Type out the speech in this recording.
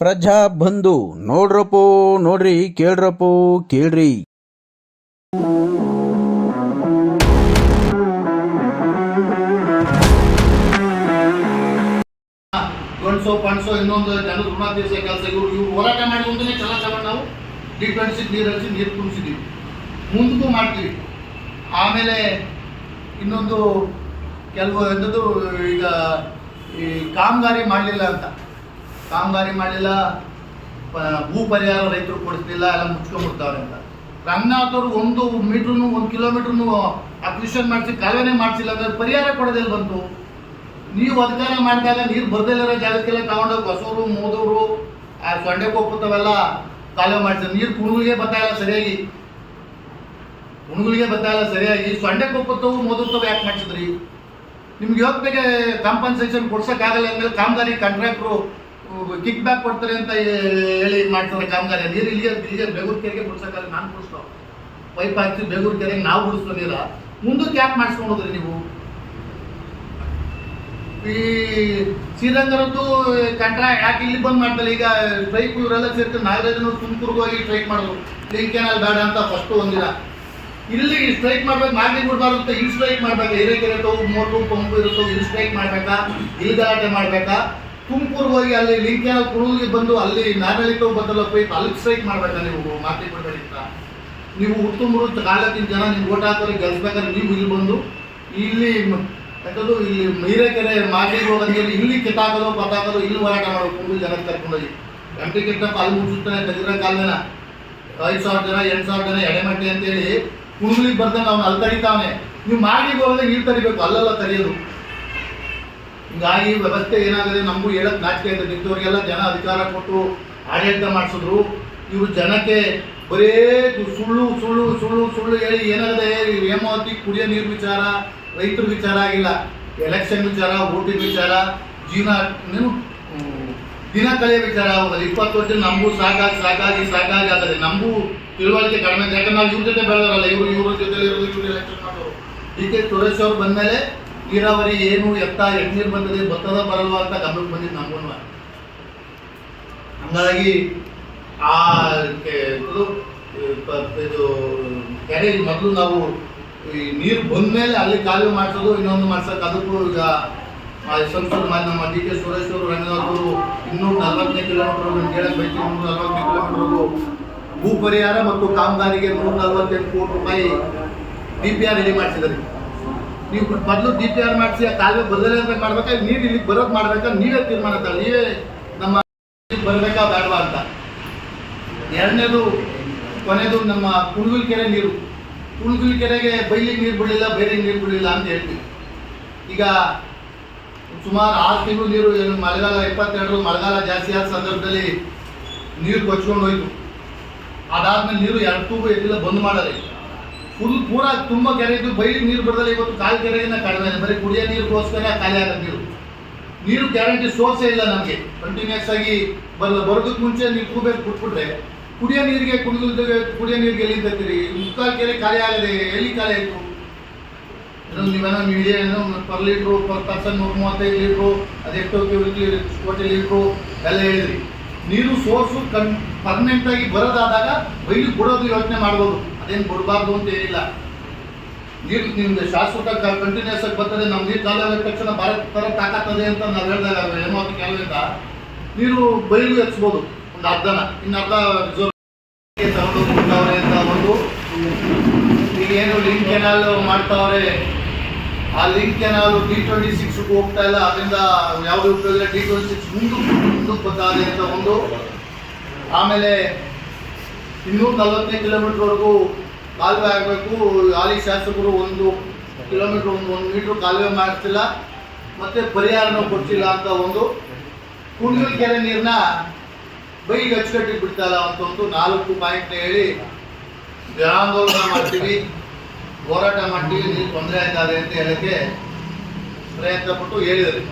ಪ್ರಜಾ ಬಂಧು, ನೋಡ್ರಪ್ಪೋ, ನೋಡ್ರಿ, ಕೇಳ್ರಪ್ಪೋ, ಕೇಳ್ರಿ. ಗಂಡ್ಸೋ ಪಣ್ಸೋ ಇನ್ನೊಂದು ಜನದ ಋಣ ತೀರ್ಸೋ ಕೆಲಸ ಹೋರಾಟ ಮಾಡಿ ಮುಂದೆ ತಗೊಂಡು ನಾವು ಡಿ ಟ್ವೆಂಟಿ ನೀರು ಹರಿಸಿ ನೀರು ತುಂಬಿಸಿದ್ದೀವಿ ಮುಂದಕ್ಕೂ ಮಾಡ್ತೀವಿ. ಆಮೇಲೆ ಇನ್ನೊಂದು ಕೆಲವು ಎಂಥದ್ದು ಈಗ ಈ ಕಾಮಗಾರಿ ಮಾಡಲಿಲ್ಲ ಅಂತ. ಕಾಮಗಾರಿ ಮಾಡಿಲ್ಲ ಭೂ ಪರಿಹಾರ ರೈತರು ಕೊಡಿಸ್ಲಿಲ್ಲ, ಎಲ್ಲ ಮುಚ್ಕೊಂಡ್ಬಿಡ್ತಾವ್ರೆ ಅಂತ. ರಂಗನಾಥ್ ಒಂದು ಮೀಟ್ರೂ ಒಂದು ಕಿಲೋಮೀಟ್ರೂ ಅಕ್ವಿಷನ್ ಮಾಡಿಸಿ ಕಾಲುವೆನೇ ಮಾಡಿಸಿಲ್ಲ ಅಂದ್ರೆ ಪರಿಹಾರ ಕೊಡೋದಿಲ್ಲ ಬಂತು? ನೀವು ಅಧಿಕಾರ ಮಾಡಿದಾಗ ನೀರು ಬರ್ದಿಲ್ಲರ ಜಾಗಕ್ಕೆಲ್ಲ ತಗೊಂಡೋಗಿ. ಹೊಸೂರು, ಮೋದೂರು, ಆ ಸೊಂಡೆಕೊಪ್ಪತ್ತವೆಲ್ಲ ಕಾಲುವೆ ಮಾಡಿಸಿದ್ರು. ನೀರು ಕುಣುಗಳಿಗೆ ಬರ್ತಾ ಇಲ್ಲ ಸರಿಯಾಗಿ. ಕುಣುಗಳಿಗೆ ಬರ್ತಾ ಇಲ್ಲ ಸರಿಯಾಗಿ. ಕೋಪುತ್ತವು ಮೋದೂರ್ತವು ಯಾಕೆ ಮಾಡಿಸಿದ್ರಿ? ನಿಮ್ಗೆ ಇವತ್ತಿಗೆ ಕಾಂಪನ್ಸೇಷನ್ ಕೊಡ್ಸೋಕ್ಕಾಗಲ್ಲ ಅಂದ್ರೆ ಕಾಮಗಾರಿ ಕಾಂಟ್ರಾಕ್ಟ್ರು ಕಿಕ್ ಬ್ಯಾಕ್ ಕೊಡ್ತಾರೆ ಅಂತ ಹೇಳಿ ಮಾಡ್ತಾರೆ ಕಾಮಗಾರಿ. ನೀರು ಇಲ್ಲಿಗೆ ಇಲ್ಲಿಗೆ ಬೆಗೂರ್ ಕೆರೆಗೆ ಬಿಡ್ಸಕ್ಕಾಗಲ್ಲ, ನಾನು ಬಿಡಿಸ್ತಾವ ಪೈಪ್ ಹಾಕಿ ಬೆಗೂರ್ ಕೆರೆಗೆ ನಾವು ಬಿಡಿಸ್ತಾ ನೀರ. ಮುಂದಕ್ಕೆ ಯಾಕೆ ಮಾಡಿಸ್ಕೊಂಡು ಹೋದ್ರಿ ನೀವು? ಈ ಶ್ರೀರಂಗರದ್ದು ಕಂಟ್ರಾ ಯಾಕೆ ಇಲ್ಲಿ ಬಂದ್ ಮಾಡ್ತಾರೆ ಈಗ ಸ್ಟ್ರೈಕ್ ಇವರೆಲ್ಲ ಸೇರ್ತಾರೆ ನಾಗರಾಜನ ತುಮಕೂರ್ಗೆ ಹೋಗಿ ಸ್ಟ್ರೈಕ್ ಮಾಡೋದು. ಲಿಂಕ್ ಕೆನಾಲ್ ಬೇಡ ಅಂತ ಫಸ್ಟ್ ಒಂದಿನ. ಇಲ್ಲಿ ಸ್ಟ್ರೈಕ್ ಮಾಡ್ಬೇಕು ನಾಲ್ಕು ಬಿಡ್ಬಾರ್ದು ಅಂತ ಇಲ್ಲಿ ಸ್ಟ್ರೈಕ್ ಮಾಡ್ಬೇಕಾ? ಹಿರೇಕೆರೆ ತಗೋ ಮೋಟು ಪಂಪು ಇರುತ್ತೋ, ಇಲ್ಲಿ ಸ್ಟ್ರೈಕ್ ಮಾಡ್ಬೇಕಾ? ಇಲ್ಲಿ ಗಲಾಟೆ ಮಾಡ್ಬೇಕಾ? ತುಮಕೂರ್ಗೆ ಹೋಗಿ ಅಲ್ಲಿ ಲಿಂಕ್ ಕುರುಳಿಗೆ ಬಂದು ಅಲ್ಲಿ ನಾಗರಿಕವು ಬದಲ ಹೋಗಿ ಅಲ್ಲಿ ಸ್ಟ್ರೈಕ್ ಮಾಡಬೇಕಾ ನೀವು? ಮಾತಿ ಬಿಡ್ಬೇಡಿ ಅಂತ ನೀವು ಹುಟ್ಟುಂಬರು ಕಾಲಕ್ಕಿನ ಜನ ನೀವು ಓಟ್ ಹಾಕೋರಿಗೆ ಗೆಲ್ಸ್ಬೇಕಾದ್ರೆ ನೀವು ಇಲ್ಲಿ ಬಂದು ಇಲ್ಲಿ ಯಾಕಂದ್ರೆ ಇಲ್ಲಿ ಮೀರೆಕೆರೆ ಮಾಟಿಗೆ ಹೋಗೋದು ಇಲ್ಲಿ ಕಿತ್ತಾಕೋದು ಪತ್ತಾಕೋದು ಇಲ್ಲಿ ಹೋರಾಟ ಮಾಡೋದು ಕುಂಬಿ ಜನ ಕರ್ಕೊಂಡೋಗಿ. ಎಂಟಿ ಕಿಟ್ಟಪ್ಪ ಅಲ್ಲಿ ಮುಚ್ಚುತ್ತಾನೆ ತೆಗೆದ್ರ ಕಾಲನ ಐದು ಸಾವಿರ ಜನ, ಎಂಟು ಸಾವಿರ ಜನ, ಎಡೆಮಟ್ಟಿ ಅಂತೇಳಿ ಕುಣುಗಳಿಗೆ ಬರ್ತಾನೆ, ಅವ್ನು ಅಲ್ಲಿ ತಡಿತಾವನೆ. ನೀವು ಮಾಡಿಗೆ ಹೋಗೋದೇ ನೀರು ತಡಿಬೇಕು, ಅಲ್ಲೆಲ್ಲ ತಡೆಯೋದು. ಹಿಂಗಾಗಿ ವ್ಯವಸ್ಥೆ ಏನಾಗಿದೆ, ನಮಗೂ ಹೇಳಕ್ಕೆ ನಾಚಿಕೆ ಆಯ್ತದೆ ನಿಂತವ್ರಿಗೆಲ್ಲ ಜನ ಅಧಿಕಾರ ಕೊಟ್ಟು ಆಡಳಿತ ಮಾಡಿಸಿದ್ರು. ಇವರು ಜನಕ್ಕೆ ಬರೇ ಸುಳ್ಳು ಸುಳ್ಳು ಸುಳ್ಳು ಸುಳ್ಳು ಹೇಳಿ ಏನಾಗಿದೆ? ಹೇಮಾವತಿ ಕುಡಿಯೋ ನೀರು ವಿಚಾರ, ರೈತರ ವಿಚಾರ ಆಗಿಲ್ಲ. ಎಲೆಕ್ಷನ್ ವಿಚಾರ ಓಟಿನ ವಿಚಾರ, ಜೀವನ ನೀವು ದಿನ ಕಳೆಯ ವಿಚಾರ ಆಗೋದು ಇಪ್ಪತ್ತು ವರ್ಷ ನಮಗೂ ಸಾಕಾಗಿ ಸಾಕಾಗಿ ಸಾಕಾಗಿ ಆಗದೆ ನಮಗೂ ತಿಳುವಳಿಕೆ ಕಡಿಮೆ. ಯಾಕಂದ್ರೆ ನಾವು ಇವ್ರ ಜೊತೆ ಬೆಳೆದಾರಲ್ಲ ಇವರು ಇವ್ರ ಜೊತೆ ಇರೋದು, ಇವರು ಎಲೆಕ್ಷನ್ ಮಾಡೋರು. ಡಿ ಕೆ ಸುರೇಶ್ ಅವ್ರು ಬಂದಮೇಲೆ ನೀರಾವರಿ ಏನು ಎತ್ತ ಎಟ್ ನೀರು ಬಂದಿದೆ ಬತ್ತದ ಬರಲ್ವಾ ಅಂತ ಗಮನಕ್ಕೆ ಬಂದಿದ್ದು ನಮಗೂ ಹಂಗಾಗಿ ಆ ಇದು ಇದು, ಕೆರೆ ಮೊದಲು ನಾವು ಈ ನೀರು ಬಂದ್ಮೇಲೆ ಅಲ್ಲಿ ಕಾಲು ಮಾಡಿಸೋದು, ಇನ್ನೊಂದು ಮಾಡ್ಸೋಕೆ ಅದಕ್ಕೂ ಈಗ ಸಂಸದ ಮಾನ್ಯ ನಮ್ಮ ಡಿ ಕೆ ಸುರೇಶ್ ಅವರು, ರಂಗನಾಥ್ ಇನ್ನೂರ ನಲವತ್ತನೇ ಕಿಲೋಮೀಟರ್ ಕೇಳಕ್ ಬೈಕ್ ಇನ್ನೂರ ನಲ್ವತ್ತನೇ ಕಿಲೋಮೀಟರ್ಗೂ ಭೂ ಪರಿಹಾರ ಮತ್ತು ಕಾಮಗಾರಿಗೆ ನೂರ ನಲವತ್ತೆಂಟು ಕೋಟಿ ರೂಪಾಯಿ ಡಿ ಪಿ ಆರ್ ರೆಡಿ ಮಾಡಿಸಿದ್ರಿ ನೀವು ಮೊದಲು ಡಿ ಪಿ ಆರ್ ಮಾಡಿಸಿ, ಆ ಕಾಲುವೆ ಬದಲೇ ಮಾಡ್ಬೇಕಾದ್ರೆ ನೀರು ಇಲ್ಲಿಗೆ ಬರೋದು ಮಾಡ್ಬೇಕಾದ್ರೆ ನೀವೇ ತೀರ್ಮಾನ ತಗೊಳ್ಳಿ. ನೀವೇ ನಮ್ಮ ಬರಬೇಕಾ ಬೇಡವಾ ಅಂತ. ಎರಡನೇದು ಕೊನೆಯದು ನಮ್ಮ ಕುಣಗುಲ್ ಕೆರೆ ನೀರು. ಕುಣಗುಲ್ ಕೆರೆಗೆ ಬೈಲಿಗೆ ನೀರು ಬಿಡಲಿಲ್ಲ, ಬೈಲಿಗೆ ನೀರು ಬಿಡಲಿಲ್ಲ ಅಂತ ಹೇಳ್ತೀವಿ. ಈಗ ಸುಮಾರು ಆರು ತಿಂಗಳು ನೀರು ಏನು ಮಳೆಗಾಲ ಇಪ್ಪತ್ತೆರಡು, ಮಳೆಗಾಲ ಜಾಸ್ತಿ ಆದ ಸಂದರ್ಭದಲ್ಲಿ ನೀರು ಕೊಚ್ಕೊಂಡು ಹೋಯ್ತು. ಅದಾದ್ಮೇಲೆ ನೀರು ಎರಡು ತೂಗು ಎತ್ತಿಲ್ಲ ಬಂದ್ ಮಾಡದೆ ಫುಲ್ ಪೂರ ತುಂಬ ಕೆರೆ ಇದ್ದು ಬೈಲಿ ನೀರು ಬಿಡದಲ್ಲ ಇವತ್ತು ಕಾಲು ಕೆರೆಗಿನ ಕಡಿಮೆ. ಬರೀ ಕುಡಿಯೋ ನೀರಿಗೋಸ್ಕರ ಖಾಲಿ ಆಗೋ ನೀರು. ನೀರು ಗ್ಯಾರಂಟಿ ಸೋರ್ಸೇ ಇಲ್ಲ ನಮಗೆ. ಕಂಟಿನ್ಯೂಸ್ ಆಗಿ ಬರಲ್ಲ ಬರೋದಕ್ಕೆ ಮುಂಚೆ ನೀವು ಕೂಬೇಕು ಬಿಟ್ಬಿಟ್ರೆ ಕುಡಿಯೋ ನೀರಿಗೆ ಕುಡಿದ ಕುಡಿಯೋ ನೀರಿಗೆ ಎಲ್ಲಿ ತರ್ತೀರಿ? ಮುಕ್ಕಾಲು ಕೆರೆ ಖಾಲಿ ಆಗಿದೆ ಎಲ್ಲಿ ಖಾಲಿ ಆಯಿತು? ನೀವೇನೋ ಮೀಡಿಯಾ ಏನೋ ಪರ್ ಲೀಟ್ರು ಪರ್ ಪರ್ಸನ್ ನೂರ ಮೂವತ್ತೈದು ಲೀಟ್ರು ಅದೆಷ್ಟೋ ಕೋಟಿ ಲೀಟ್ರು ಎಲ್ಲ ಹೇಳಿದ್ರಿ. ನೀರು ಸೋರ್ಸು ಕನ್ ಪರ್ಮನೆಂಟಾಗಿ ಬರೋದಾದಾಗ ಬೈಲಿ ಬಿಡೋದು ಯೋಚನೆ ಮಾಡ್ಬೋದು. ಅದೇನು ಬಿಡಬಾರ್ದು ಅಂತ ಏನಿಲ್ಲ. ನೀರು ನಿಮ್ದು ಶಾಶ್ವತ ಕಂಟಿನ್ಯೂಸ್ ಆಗಿ ಬರ್ತದೆ ನಮ್ಮ ನೀರು ಕಾಲ ತಕ್ಷಣ ಭಾರತ ತರ ತಾಕತ್ತದೆ ಅಂತ ನಾವು ಹೇಳಿದಾಗ ಹೇಮಾವತಿ ಕೆಲವಿಂದ ನೀರು ಬಯಲು ಹಚ್ಬೋದು ಒಂದು ಅರ್ಧನ. ಇನ್ನು ಅರ್ಧ ರಿಸರ್ವ್ ಅಂತ ಒಂದು ಈಗ ಏನು ಲಿಂಕ್ ಕೆನಾಲ್ ಮಾಡ್ತಾವ್ರೆ? ಆ link canal D twenty six ಹೋಗ್ತಾ ಇಲ್ಲ, ಅದರಿಂದ ಯಾವುದೇ ಉಪಯೋಗ ಡಿ ಟ್ವೆಂಟಿ ಸಿಕ್ಸ್ ಮುಂದಕ್ಕೆ ಮುಂದಕ್ಕೆ ಇದೆ ಅಂತ ಒಂದು. ಆಮೇಲೆ ಇನ್ನೂರ ನಲವತ್ತನೇ ಕಿಲೋಮೀಟರ್ವರೆಗೂ ಕಾಲುವೆ ಆಗಬೇಕು. ಹಾಲಿ ಶಾಸಕರು ಒಂದು ಕಿಲೋಮೀಟರ್ ಒಂದು ಒಂದು ಮೀಟ್ರ್ ಕಾಲುವೆ ಮಾಡಿಸ್ತಿಲ್ಲ. ಮತ್ತು ಪರಿಹಾರನೂ ಕೊಡ್ತಿಲ್ಲ ಅಂತ ಒಂದು ಕುಂಡಲ್ ಕೆರೆ ನೀರನ್ನ ಬೈಗೆ ಅಚ್ಚುಕಟ್ಟಿಗೆ ಬಿಡ್ತಾಯಿಲ್ಲ ಅಂತ ಒಂದು ನಾಲ್ಕು ಪಾಯಿಂಟ್ನ ಹೇಳಿ ಜನಾಂದೋಲನ ಮಾಡ್ತೀವಿ. ಹೋರಾಟ ಮಾಡ್ತೀವಿ. ನೀರು ತೊಂದರೆ ಆಯ್ತಾರೆ ಅಂತ ಹೇಳೋಕ್ಕೆ ಪ್ರಯತ್ನ ಪಟ್ಟು ಹೇಳಿದರು